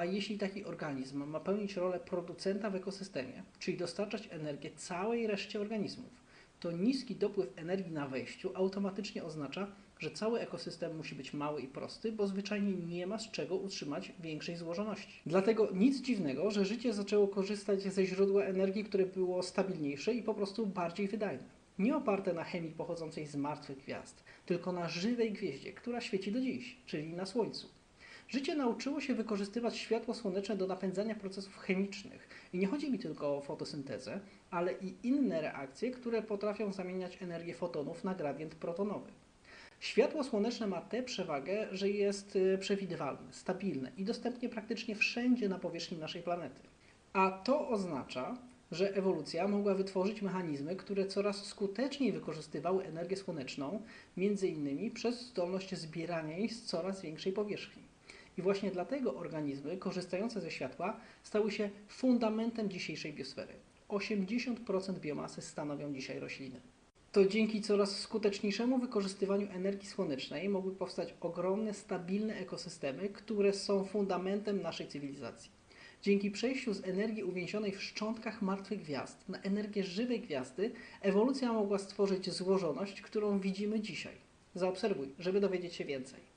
A jeśli taki organizm ma pełnić rolę producenta w ekosystemie, czyli dostarczać energię całej reszcie organizmów, to niski dopływ energii na wejściu automatycznie oznacza, że cały ekosystem musi być mały i prosty, bo zwyczajnie nie ma z czego utrzymać większej złożoności. Dlatego nic dziwnego, że życie zaczęło korzystać ze źródła energii, które było stabilniejsze i po prostu bardziej wydajne. Nie oparte na chemii pochodzącej z martwych gwiazd, tylko na żywej gwieździe, która świeci do dziś, czyli na Słońcu. Życie nauczyło się wykorzystywać światło słoneczne do napędzania procesów chemicznych. I nie chodzi mi tylko o fotosyntezę, ale i inne reakcje, które potrafią zamieniać energię fotonów na gradient protonowy. Światło słoneczne ma tę przewagę, że jest y, przewidywalne, stabilne i dostępne praktycznie wszędzie na powierzchni naszej planety. A to oznacza, że ewolucja mogła wytworzyć mechanizmy, które coraz skuteczniej wykorzystywały energię słoneczną, między innymi przez zdolność zbierania jej z coraz większej powierzchni. I właśnie dlatego organizmy korzystające ze światła stały się fundamentem dzisiejszej biosfery. 80% biomasy stanowią dzisiaj rośliny. To dzięki coraz skuteczniejszemu wykorzystywaniu energii słonecznej mogły powstać ogromne, stabilne ekosystemy, które są fundamentem naszej cywilizacji. Dzięki przejściu z energii uwięzionej w szczątkach martwych gwiazd na energię żywej gwiazdy, ewolucja mogła stworzyć złożoność, którą widzimy dzisiaj. Zaobserwuj, żeby dowiedzieć się więcej.